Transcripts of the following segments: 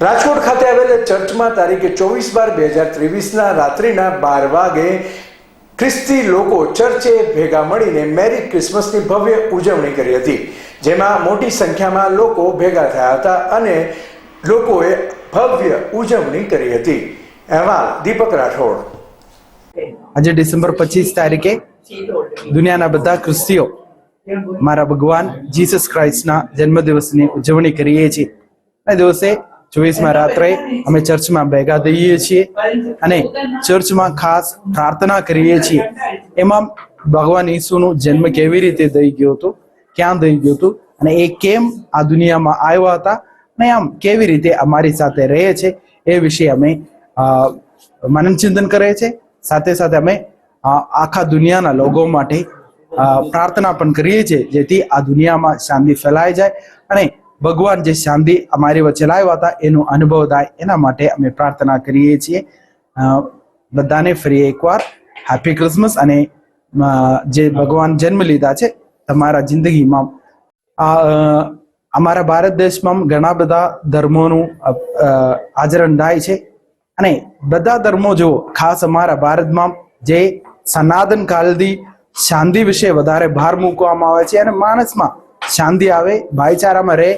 રાજકોટ ખાતે આવેલ ચર્ચમાં તારીખે ચોવીસ બાર બે હજાર ત્રેવીસના રાત્રિના બાર વાગે ખ્રિસ્તી લોકો ચર્ચે ભેગા મળીને મેરી ક્રિસમસની ભવ્ય ઉજવણી કરી હતી, જેમાં મોટી સંખ્યામાં લોકો ભેગા થયા હતા અને લોકોએ ભવ્ય ઉજવણી કરી હતી. અહેવાલ, દીપક રાઠોડ. આજે ડિસેમ્બર પચીસ તારીખે દુનિયાના બધા ખ્રિસ્તીઓ મારા ભગવાન જીસસ ક્રાઇસ્ટના જન્મદિવસની ઉજવણી કરીએ છીએ. આ દિવસે ચોવીસમાં રાત્રે અમે ચર્ચમાં ભેગા થઈએ છીએ અને ચર્ચમાં ખાસ પ્રાર્થના કરીએ છીએ. એમાં ભગવાન ઈસુનો જન્મ કેવી રીતે થઈ ગયો હતો, ક્યાં થઈ ગયો હતું અને એ કેમ આ દુનિયામાં આવ્યા હતા અને આમ કેવી રીતે અમારી સાથે રહે છે એ વિશે અમે મનન ચિંતન કરે છે. સાથે સાથે અમે આખા દુનિયાના લોકો માટે પ્રાર્થના પણ કરીએ છીએ જેથી આ દુનિયામાં શાંતિ ફેલાઈ જાય અને ભગવાન જે શાંતિ અમારી વચ્ચે લાવ્યા હતા, એનો અનુભવ થાય એના માટે અમે પ્રાર્થના કરીએ છીએ. બધાને ફરી એકવાર હેપી ક્રિસમસ અને જે ભગવાન જન્મ લીધા છે, તમારા જિંદગીમાં અમારા ભારત દેશમાં ઘણા બધા ધર્મોનું આચરણ થાય છે. અને બધા ધર્મો જુઓ ખાસ અમારા ભારતમાં જે સનાતન કાલથી શાંતિ વિશે વધારે ભાર મૂકવામાં આવે છે અને માણસમાં શાંતિ આવે ભાઈચારામાં રહે.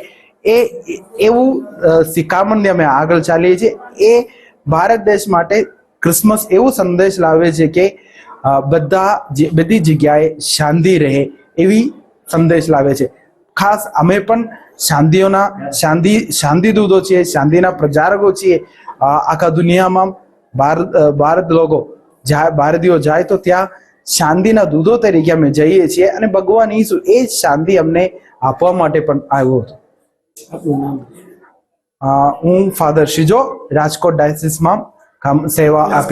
એ એવું અ, અમે આગળ ચાલીએ છીએ. એ ભારત દેશ માટે ક્રિસમસ એવો સંદેશ લાવે છે કે બધા બધી જગ્યાએ શાંતિ રહે એવી સંદેશ લાવે છે. ખાસ અમે પણ શાંતિઓના શાંતિ શાંતિ દૂતો છીએ શાંતિના પ્રચારકો છીએ. આખા દુનિયામાં ભારત ભારત લોકો જાય ભારતીયો જાય તો ત્યાં શાંતિના દૂધો તરીકે અમે જઈએ છીએ અને ભગવાન ઈસુ એ જ શાંતિ અમને આપવા માટે પણ આવ્યો હતો. હું ફાધર શિજો રાજકોટ ડાયસિસમાં કામ સેવા આપી